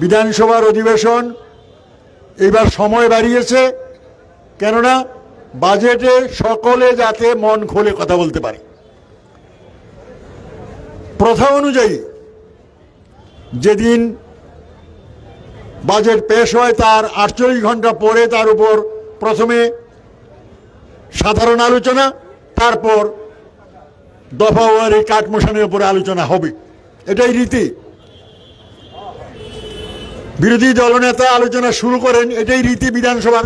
বিধানসভার অধিবেশন, এইবার সময় বাড়িয়েছে, কেননা বাজেটে সকলে যাতে মন খুলে কথা বলতে পারে। প্রথা অনুযায়ী যেদিন বাজেট পেশ হয় তার আটচল্লিশ ঘণ্টা পরে তার উপর প্রথমে সাধারণ আলোচনা, তারপর দফাওয়ারি কাঠমোশানের উপরে আলোচনা হবে। এটাই রীতি। বিরোধী দলনেতা আলোচনা শুরু করেন, এটাই রীতি বিধানসভার।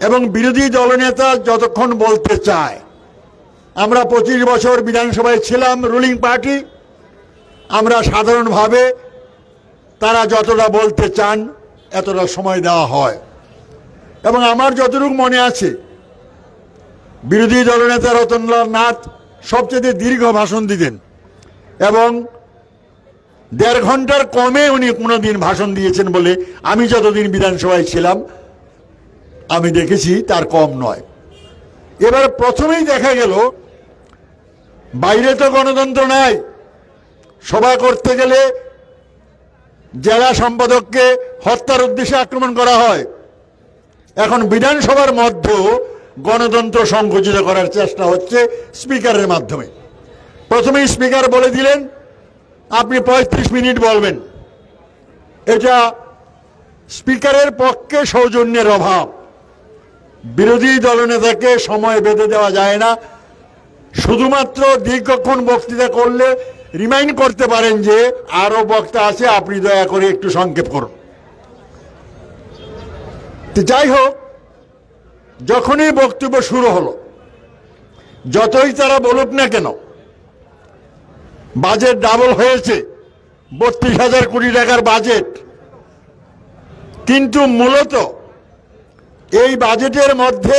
এবং বিরোধী দলনেতা যতক্ষণ বলতে চায়। আমরা পঁচিশ বছর বিধানসভায় ছিলাম রুলিং পার্টি আমরা সাধারণভাবে তারা যতটা বলতে চান, এতটা সময় দেওয়া হয়। এবং আমার যতটুকু মনে আছে, বিরোধী দলনেতা রতনলাল নাথ সবচেয়ে দীর্ঘ ভাষণ দিতেন। এবং দেড় ঘণ্টার কমে উনি কোনোদিন ভাষণ দিয়েছেন বলে আমি যতদিন বিধানসভায় ছিলাম, আমি দেখেছি তার কম নয়। এবার প্রথমেই দেখা গেল, বাইরে তো গণতন্ত্র নাই। সভা করতে গেলে জেলা সম্পাদককে হত্যার উদ্দেশ্যে আক্রমণ করা হয়। এখন বিধানসভার মধ্যেও গণতন্ত্র সংকুচিত করার চেষ্টা হচ্ছে স্পিকারের মাধ্যমে। প্রথমেই স্পিকার বলে দিলেন আপনি পঁয়ত্রিশ মিনিট বলবেন। এটা স্পিকারের পক্ষে সৌজন্যের অভাব। বিরোধী দলনেতাকে সময় বেঁধে দেওয়া যায় না। শুধুমাত্র দীর্ঘক্ষণ বক্তৃতা করলে রিমাইন্ড করতে পারেন যে আরও বক্তা আছে, আপনি দয়া করে একটু সংক্ষেপ করুন। তো যাই হোক, যখনই বক্তব্য শুরু হলো, যতই তারা বলুক না কেন বাজেট ডাবল হয়েছে। বত্রিশ হাজার কোটি টাকার বাজেট। কিন্তু মূলত এই বাজেটের মধ্যে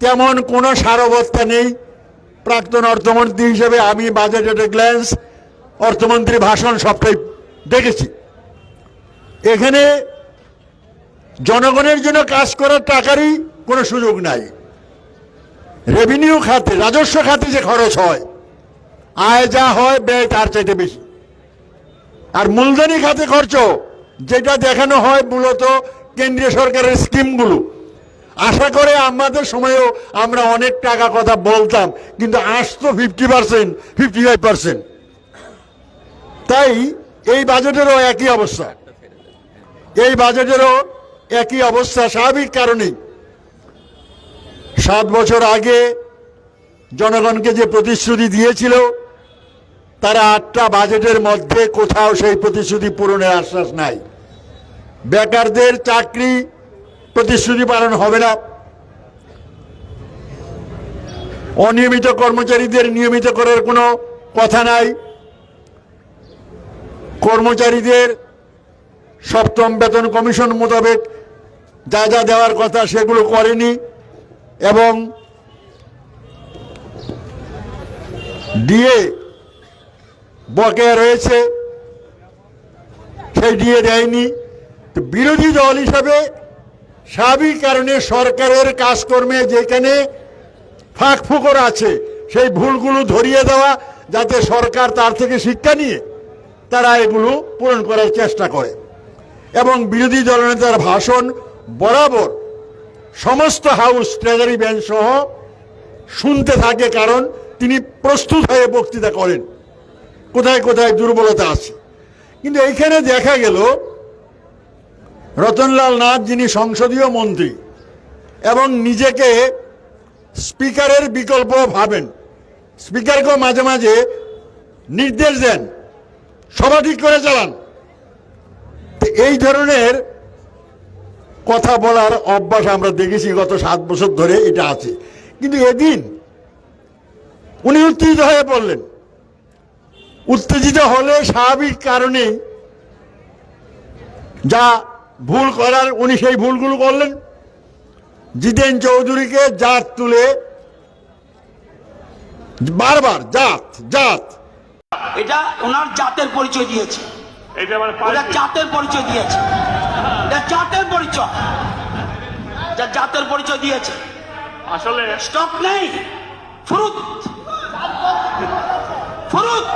তেমন কোনো সারবত্তা নেই। প্রাক্তন অর্থমন্ত্রী হিসেবে আমি বাজেট এট গ্ল্যান্স অর্থমন্ত্রী ভাষণ সবটাই দেখেছি। এখানে জনগণের জন্য কাজ করার টাকারই কোনো সুযোগ নাই। রেভিনিউ খাতে, রাজস্ব খাতে যে খরচ হয় আয় যা হয় ব্যয় তার চাইতে বেশি। আর মূলধনী খাতে খরচ, যেটা দেখানো হয় মূলত কেন্দ্রীয় সরকারের স্কিমগুলো। আশা করে আমাদের সময়েও আমরা অনেক টাকা কথা বলতাম, কিন্তু আসতো fifty percent fifty five percent তাই এই বাজেটেরও একই অবস্থা। এই বাজেটেরও একই অবস্থা, স্বাভাবিক কারণেই। সাত বছর আগে জনগণকে যে প্রতিশ্রুতি দিয়েছিল তারা আটটা বাজেটের মধ্যে কোথাও সেই প্রতিশ্রুতি পূরণের আশ্বাস নাই। বেকারদের চাকরি প্রতিশ্রুতি পালন হবে না। অনিয়মিত কর্মচারীদের নিয়মিত করার কোনো কথা নাই। কর্মচারীদের সপ্তম বেতন কমিশন মোতাবেক যা যা দেওয়ার কথা সেগুলো করেনি এবং ডিএ বকেয়া রয়েছে সেই ডিএ দেয়নি। তো বিরোধী দল হিসাবে স্বাভাবিক কারণে সরকারের কাজকর্মে যেখানে ফাঁক ফুকর আছে, সেই ভুলগুলো ধরিয়ে দেওয়া, যাতে সরকার তার থেকে শিক্ষা নিয়ে তারা এগুলো পূরণ করার চেষ্টা করে। এবং বিরোধী দলনেতার ভাষণ বরাবর সমস্ত হাউস ট্রেজারি ব্যাংক সহ শুনতে থাকে, কারণ তিনি প্রস্তুত হয়ে বক্তৃতা করেন। কোথায় কোথায় দুর্বলতা আছে। কিন্তু এইখানে দেখা গেল, রতনলাল নাথ যিনি সংসদীয় মন্ত্রী এবং নিজেকে স্পিকারের বিকল্প ভাবেন স্পিকারকেও মাঝে মাঝে নির্দেশ দেন, সভা ঠিক করে চালান। এই ধরনের কথা বলার অভ্যাস আমরা দেখেছি গত সাত বছর ধরে এটা আছে। কিন্তু এদিন উনি উত্তেজিত হয়ে পড়লেন। উত্তেজিত হলে স্বাভাবিক কারণে যা ভুল করার উনি সেই ভুলগুলো করলেন। জিতেন চৌধুরীকে জাত তুলে বারবার জাত জাত। এটা ওনার জাতের পরিচয় দিয়েছে। এটা মানে জাতের পরিচয় দিয়েছে। এটা জাতের পরিচয়। যা জাতের পরিচয় দিয়েছে। আসলে স্টক নেই। ফুরুত ফুরুত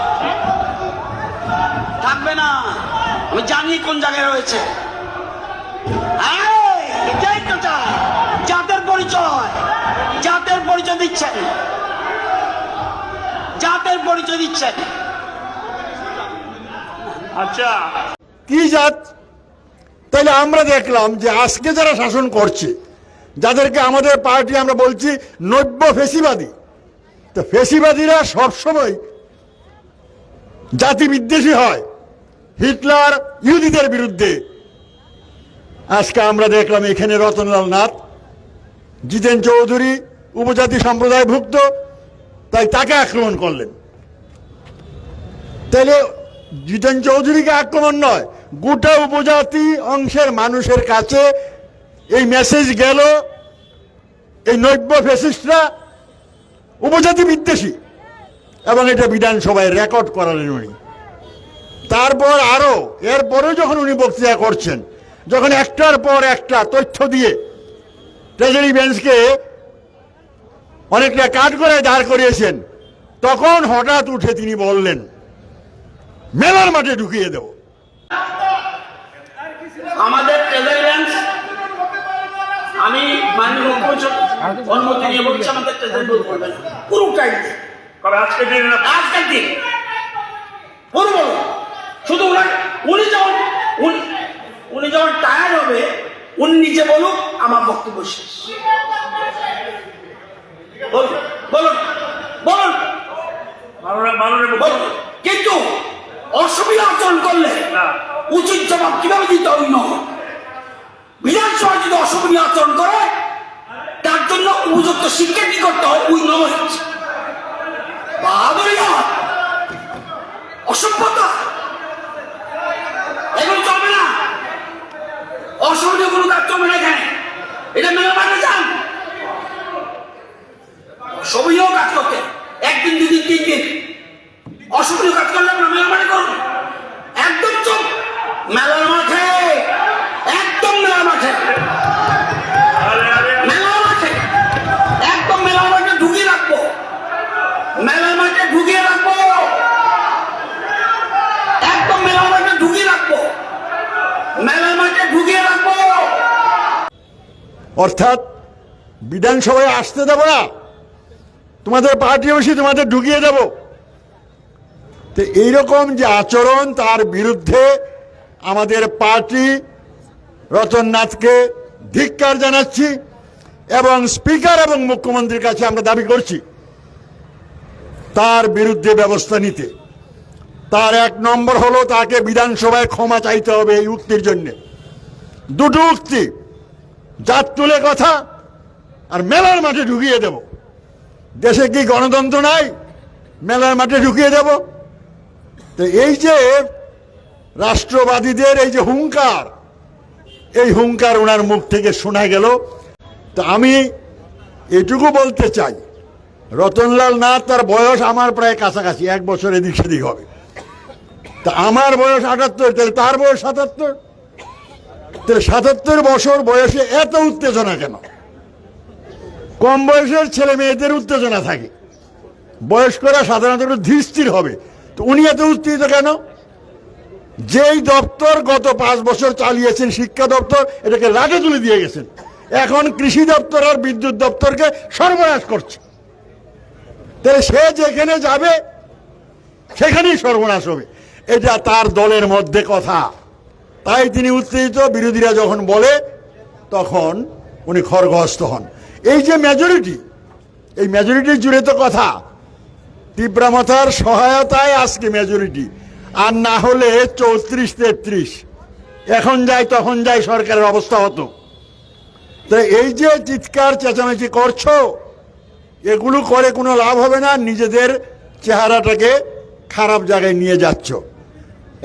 থাকবে না। আমি জানি কোন জায়গায় রয়েছে। এটাই তো চাই জাতের পরিচয়। জাতের পরিচয় দিচ্ছেন। জাতের পরিচয় দিচ্ছেন। আচ্ছা। কি জাত? তাহলে আমরা দেখলাম যে আজকে যারা শাসন করছে যাদেরকে আমাদের পার্টি আমরা বলছি নব্য ফেসিবাদী। তো ফেসিবাদীরা সবসময় জাতি বিদ্বেষী হয়। হিটলার ইহুদিদের বিরুদ্ধে। আজকে আমরা দেখলাম এখানে রতনলাল নাথ, জিতেন চৌধুরী উপজাতি সম্প্রদায়ভুক্ত, তাই তাকে আক্রমণ করলেন। তাহলে জিতেন চৌধুরীকে আক্রমণ নয়, গোটা উপজাতি অংশের মানুষের কাছে এই মেসেজ গেল, এই নৈব্য ফেসিস্টরা উপজাতি বিদ্বেষী। এবং এটা বিধানসভায় রেকর্ড করালেন উনি। তারপর আরও, এরপরেও যখন উনি বক্তৃতা করছেন, যখন একটার পর একটা তথ্য দিয়ে ট্রেজারি বেঞ্চকে অনেকটা কাট করে দাঁড় করিয়েছেন, তখন হঠাৎ উঠে তিনি বললেন, মেলার মাঠে ঢুকিয়ে দেব। আমাদের ট্রেজারি আমি মাননীয় মুখ্যমন্ত্রী অনুমতি নিয়ে বলছি, আমাদের ট্রেজারি করবেন পুরো টাইম কবে? আজকে দিন না? আজকের দিন। পুরো বলুন। শুধু উনার উনি যখন উনি উনি যখন টায়ার্ড হবে উনি নিজে বলুন আমার বক্তব্য শেষ। বলুন বলুন বলুন। কিন্তু অসুবিধা আচরণ করলে না। উচিত জবাব কীভাবে দিতে হবে নয় বিধানসভা যদি অসুবিধা আচরণ করে তার জন্য উপযুক্ত শিক্ষা কি করতে হয়? উই নলেজ বাবরিয়া অসভ্যতা এগুলো চলবে না অসুবিধা কোনো কাজ চলবে না এখানে এটা মেনে মানে যান অসুবিধাও কাজ করতে একদিন দুদিন তিন দিন অসুবিধা কাজ করলে আমরা মেলামানি করুন একদম চুপ মেলার মাঠে একদম মেলার মাঠে আরে আরে মেলার মাঠে একদম মেলার মাঠে ঢুকিয়ে রাখব মেলার মাঠে ঢুকিয়ে রাখব একদম মেলার মাঠে ঢুকিয়ে রাখব মেলার মাঠে ঢুকিয়ে রাখব অর্থাৎ বিধানসভায় আসতে দেব না। তোমাদের পার্টি অফিসে তোমাদের ঢুকিয়ে দেব। তো এইরকম যে আচরণ তার বিরুদ্ধে আমাদের পার্টি রতননাথকে ধিক্কার জানাচ্ছি এবং স্পিকার এবং মুখ্যমন্ত্রীর কাছে আমরা দাবি করছি তার বিরুদ্ধে ব্যবস্থা নিতে। তার এক নম্বর হলো তাকে বিধানসভায় ক্ষমা চাইতে হবে এই উক্তির জন্য। দুটো উক্তি। জাত তুলে কথা আর মেলার মাঠে ঢুকিয়ে দেব। দেশে কি গণতন্ত্র নাই? মেলার মাঠে ঢুকিয়ে দেব। তো এই যে রাষ্ট্রবাদীদের এই যে হুঙ্কার, এই হুঙ্কার ওনার মুখ থেকে শোনা গেল। তো আমি এটুকু বলতে চাই, রতনলাল নাথ তার বয়স আমার প্রায় কাছাকাছি, এক বছর এদিক সেদিক হবে। তা আমার বয়স আটাত্তর, তাহলে তার বয়স সাতাত্তর? সাতাত্তর বছর বয়সে এত উত্তেজনা কেন? কম বয়সের ছেলে মেয়েদের উত্তেজনা থাকে। বয়স্করা সাধারণত একটু ধীর হবে। তো উনি এত উত্তেজিত কেন? যেই দপ্তর গত পাঁচ বছর চালিয়েছেন, শিক্ষা দপ্তর, এটাকে রাগে তুলে দিয়ে গেছেন। এখন কৃষি দপ্তর আর বিদ্যুৎ দপ্তরকে সর্বনাশ করছে। তাহলে সে যেখানে যাবে, সেখানেই সর্বনাশ হবে। এটা তার দলের মধ্যে কথা। তাই তিনি উত্তেজিত, বিরোধীরা যখন বলে, তখন উনি খড়গহস্ত হন। এই যে মেজরিটি এই মেজরিটি জুড়ে তো কথা। তীব্রামথার সহায়তায় আজকে মেজরিটি আর না হলে চৌত্রিশ, তেত্রিশ। এখন যায়, তখন যায়, সরকারের অবস্থা হতো। তো এই যে চিৎকার, চেঁচামেচি করছ, এগুলো করে কোনো লাভ হবে না, নিজেদের চেহারাটাকে খারাপ জায়গায় নিয়ে যাচ্ছ।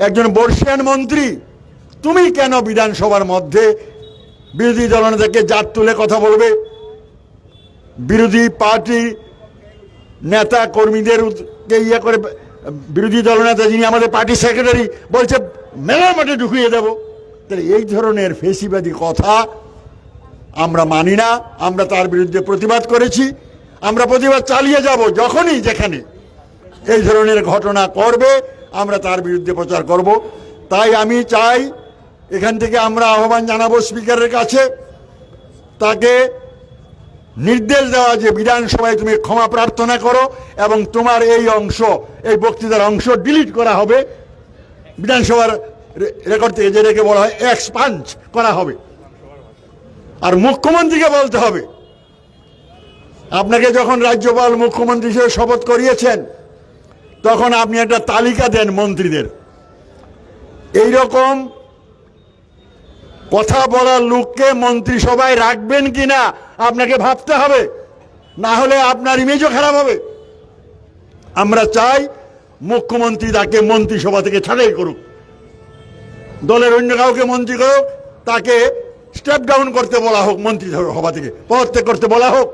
একজন বর্ষিয়ান মন্ত্রী তুমি কেন বিধানসভার মধ্যে বিরোধী দলনেতাকে জাত তুলে কথা বলবে? বিরোধী পার্টি নেতা কর্মীদের ইয়ে করে, বিরোধী দলনেতা যিনি আমাদের পার্টি সেক্রেটারি বলছে, মেলার মাঠে ঢুকিয়ে দেব। তাহলে এই ধরনের ফেসিবাদী কথা আমরা মানি না। আমরা তার বিরুদ্ধে প্রতিবাদ করেছি। আমরা প্রতিবাদ চালিয়ে যাব যখনই, যেখানে এই ধরনের ঘটনা করবে, আমরা তার বিরুদ্ধে প্রচার করব। তাই আমি চাই এখান থেকে আমরা আহ্বান জানাব স্পিকারের কাছে। তাকে নির্দেশ দেওয়া যে বিধানসভায় তুমি ক্ষমা প্রার্থনা করো এবং তোমার এই অংশ, এই বক্তৃতার অংশ ডিলিট করা হবে। বিধানসভার রেকর্ড থেকে যেটাকে বলা হয় এক্সপাঞ্চ করা হবে। আর মুখ্যমন্ত্রীকে বলতে হবে, আপনাকে যখন রাজ্যপাল মুখ্যমন্ত্রী হিসেবে শপথ করিয়েছেন, তখন আপনি একটা তালিকা দেন মন্ত্রীদের। এই রকম কথা বলার লোককে মন্ত্রিসভায় রাখবেন কি না আপনাকে ভাবতে হবে। না হলে আপনার ইমেজও খারাপ হবে। আমরা চাই মুখ্যমন্ত্রী তাকে মন্ত্রিসভা থেকে ছাড়াই করুক। দলের অন্য কাউকে মন্ত্রী করুক, তাকে স্টেপ ডাউন করতে বলা হোক মন্ত্রী সভা থেকে, পদত্যাগ করতে বলা হোক।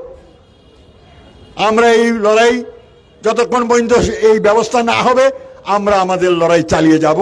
আমরা এই লড়াই যতক্ষণ পর্যন্ত এই ব্যবস্থা না হবে, আমরা আমাদের লড়াই চালিয়ে যাব।